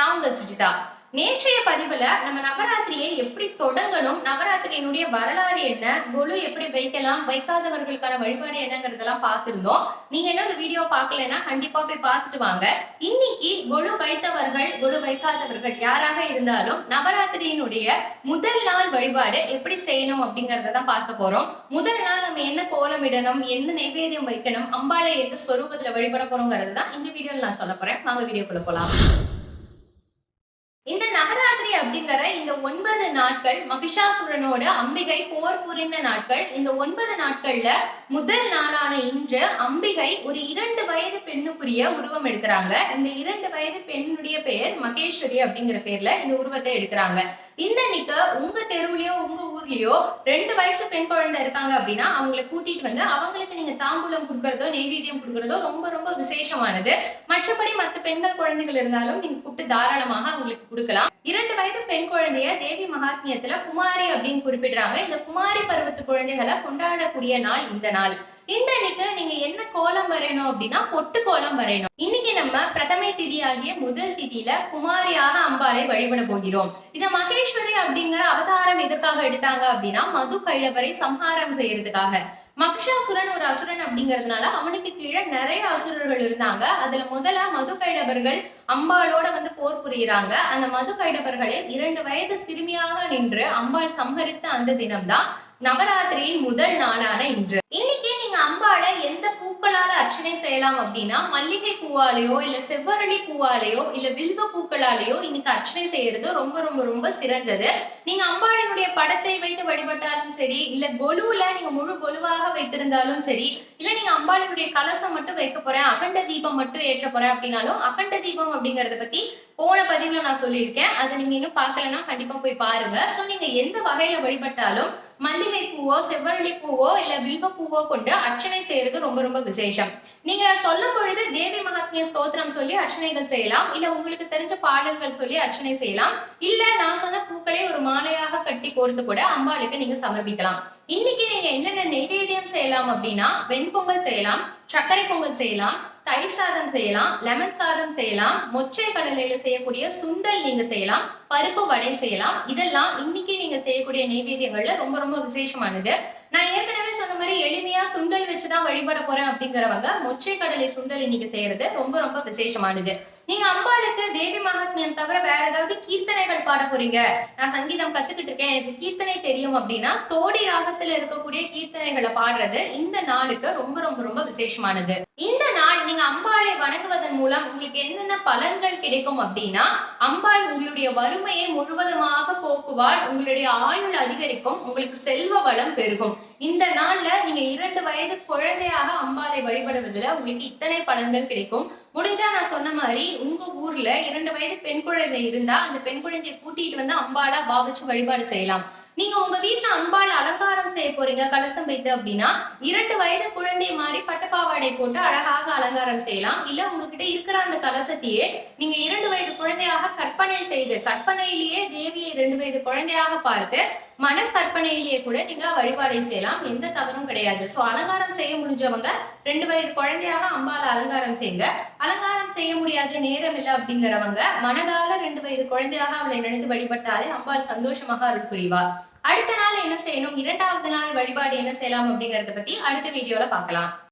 நான் உங்கள் சுஜிதா. நேற்றைய பதிவுல நம்ம நவராத்திரியை எப்படி தொடங்கணும் நவராத்திரியினுடைய வரலாறு என்ன கொலு எப்படி வைக்கலாம் வைக்காதவர்களுக்கான வழிபாடு என்னங்கிறதெல்லாம் பார்த்திருந்தோம். நீங்க என்ன இந்த வீடியோ பார்க்கலன்னா கண்டிப்பா போய் பார்த்துட்டு வாங்க. இன்னைக்கு கொலு வைத்தவர்கள் கொலு வைக்காதவர்கள் யாராக இருந்தாலும் நவராத்திரியினுடைய முதல் நாள் வழிபாடு எப்படி செய்யணும் அப்படிங்கறத தான் பார்க்க போறோம். முதல் நாள் நம்ம என்ன கோலமிடணும் என்ன நைவேத்தியம் வைக்கணும் அம்பாலை எந்த ஸ்வரூபத்துல வழிபட போறோங்கிறது தான் இந்த வீடியோல நான் சொல்ல போறேன். வாங்க வீடியோக்குள்ள போலாம். இந்த நவராத்திரி அப்படிங்கிற இந்த ஒன்பது நாட்கள் மகிஷாசுரனோட அம்பிகை போர் புரிந்த நாட்கள். இந்த ஒன்பது நாட்கள்ல முதல் நாளான இன்று அம்பிகை ஒரு இரண்டு வயது பெண்ணுக்குரிய உருவம் எடுக்கிறாங்க. இந்த இரண்டு வயது பெண்ணுடைய பெயர் மகேஸ்வரி அப்படிங்கிற பேர்ல இந்த உருவத்தை எடுக்கிறாங்க. இந்த நிக்க உங்க தெருவுலயோ உங்க ஊர்லயோ ரெண்டு வயசு பெண் குழந்தை இருக்காங்க அப்படின்னா அவங்களை கூட்டிட்டு வந்து அவங்களுக்கு நீங்க தாம்பூலம் கொடுக்கறதோ நெய்வேத்தியம் கொடுக்கறதோ ரொம்ப ரொம்ப விசேஷமானது. மற்றபடி மத்த பெண்கள் குழந்தைகள் இருந்தாலும் நீங்க கூப்பிட்டு தாராளமாக அவங்களுக்கு கொடுக்கலாம். இரண்டு வயது பெண் குழந்தைய தேவி மகாத்மியத்துல குமாரி அப்படின்னு குறிப்பிடுறாங்க. இந்த குமாரி பருவத்து குழந்தைகளை கொண்டாடக்கூடிய நாள் இந்த நாள். இந்த அன்னைக்கு நீங்க என்ன கோலம் வரையணும் அப்படின்னா பொட்டு கோலம் வரையணும். இன்னைக்கு நம்ம பிரதமை திதி ஆகிய முதல் திதியில குமாரியாக அம்பாளை வழிபட போகிறோம். இத மகேஸ்வரி அப்படிங்கிற அவதாரம் எதற்காக எடுத்தாங்க அப்படின்னா மது கைழவரை சம்ஹாரம் செய்யறதுக்காக. மகிஷாசுரன் ஒரு அசுரன் அப்படிங்கறதுனால அவனுக்கு கீழே நிறைய அசுரர்கள் இருந்தாங்க. அதுல முதல்ல மது கைடவர்கள் அம்பாளோட வந்து போர் புரியுறாங்க. அந்த மது கைடபர்களை இரண்டு வயது சிறுமியாக நின்று அம்பாள் சம்ஹரித்த அந்த தினம்தான் நவராத்திரியின் முதல் நாளான இன்று. இன்னைக்கு பூக்களால அர்ச்சனை செய்யலாம் அப்படின்னா மல்லிகை பூவாலேயோ இல்ல செவ்வரளி பூவாலேயோ இல்ல வில்வ பூக்களாலேயோ இன்னைக்கு அர்ச்சனை செய்யறது ரொம்ப ரொம்ப ரொம்ப சிறந்தது. நீங்க அம்பாளினுடைய படத்தை வைத்து வழிபட்டாலும் சரி இல்ல கொலுவுல நீங்க முழு கொலுவாக வைத்திருந்தாலும் சரி இல்ல நீங்க அம்பாளினுடைய கலசம் மட்டும் வைக்க போறேன் அகண்ட தீபம் மட்டும் ஏற்ற போறேன் அப்படின்னாலும் அகண்ட தீபம் அப்படிங்கறத பத்தி போன பதிவுல நான் சொல்லியிருக்கேன். அதை நீங்க இன்னும் பார்க்கலன்னா கண்டிப்பா போய் பாருங்க. ஸோ நீங்க எந்த வகையில வழிபட்டாலும் மல்லிகை பூவோ செவ்வரளி பூவோ இல்ல வில்வ பூவோ கொண்டு அர்ச்சனை செய்யறது ரொம்ப ரொம்ப விசேஷம். நீங்க சொல்லும் பொழுது தேவி மகாத்மிய ஸ்தோத்திரம் சொல்லி அர்ச்சனைகள் செய்யலாம். இல்ல உங்களுக்கு தெரிஞ்ச பாடல்கள் சொல்லி அர்ச்சனை செய்யலாம். இல்ல நான் சொன்ன பூக்களை ஒரு மாலையாக கட்டி கோர்த்து கூட அம்பாளுக்கு நீங்க சமர்ப்பிக்கலாம். இன்னைக்கு நீங்க என்னென்ன நெய்வேத்தியம் செய்யலாம் அப்படின்னா வெண்பொங்கல் செய்யலாம். சர்க்கரை பொங்கல் செய்யலாம் தயிர் சாதம் செய்யலாம் லெமன் சாதம் செய்யலாம் மொச்சை கடலையில செய்யக்கூடிய சுண்டல் நீங்க செய்யலாம் பருப்பு வடை செய்யலாம். இதெல்லாம் இன்னைக்கு நீங்க செய்யக்கூடிய நைவேத்தியங்கள்ல ரொம்ப ரொம்ப விசேஷமானது. நான் ஏற்கனவே சொன்ன மாதிரி எளிமையா சுண்டல் வச்சுதான் வழிபட போறேன் அப்படிங்கிறவங்க மொச்சை கடலை சுண்டல் இன்னைக்கு செய்யறது ரொம்ப ரொம்ப விசேஷமானது. நீங்க அம்பாளுக்கு தேவி மகாத்மியம் தவிர வேற ஏதாவது கீர்த்தனைகள் பாட போறீங்க. நான் சங்கீதம் கத்துக்கிட்டு இருக்கேன். எனக்கு கீர்த்தனை தெரியும் அப்படின்னா தோடி ராகத்துல இருக்கக்கூடிய கீர்த்தனைகளை பாடுறது இந்த நாளுக்கு ரொம்ப ரொம்ப ரொம்ப விசேஷம் விசேஷமானது இந்த நாள் நீங்க அம்பாளை வணங்குவதன் மூலம் உங்களுக்கு என்னென்ன பலன்கள் கிடைக்கும் அப்படின்னா அம்பாள் உங்களுடைய வறுமையை முழுவதுமாக போக்குவாள் உங்களுடைய ஆயுள் அதிகரிக்கும் உங்களுக்கு செல்வ வளம் பெருகும். இந்த நாள்ல நீங்க இரண்டு வயது குழந்தையாக அம்பாளை வழிபடுவதுல உங்களுக்கு இத்தனை பலன்கள் கிடைக்கும். முடிஞ்சா நான் சொன்ன மாதிரி உங்க ஊர்ல இரண்டு வயது பெண் குழந்தை இருந்தா அந்த பெண் குழந்தையை கூட்டிட்டு வந்து அம்பாளா பாவிச்சு வழிபாடு செய்யலாம். நீங்க உங்க வீட்டுல அம்பாள் அலங்காரம் செய்ய போறீங்க கலசம் வைத்து அப்படின்னா இரண்டு வயது குழந்தை மாதிரி பட்டுப்பாவாடை போட்டு அழகாக அலங்காரம் செய்யலாம். இல்ல உங்ககிட்ட இருக்கிற அந்த கலசத்தையே நீங்க இரண்டு வயது குழந்தையாக கற்பனை செய்து கற்பனையிலேயே தேவியை இரண்டு வயது குழந்தையாக பார்த்து மன கற்பனையிலேயே கூட நீங்க வழிபாடை செய்யலாம். எந்த தவறும் கிடையாது. சோ அலங்காரம் செய்ய முடிஞ்சவங்க ரெண்டு வயது குழந்தையாக அம்பாள் அலங்காரம் செய்யுங்க. அலங்காரம் செய்ய முடியாது நேரம் இல்லை அப்படிங்கிறவங்க மனதால ரெண்டு வயது குழந்தையாக அவளை நினைத்து வழிபட்டாலே அம்பாள் சந்தோஷமாக அருள் புரிவார் அடுத்த நாள் என்ன செய்யணும்? இரண்டாவது நாள் வழிபாடு என்ன செய்யலாம் அப்படிங்கறத பத்தி அடுத்த வீடியோல பார்க்கலாம்.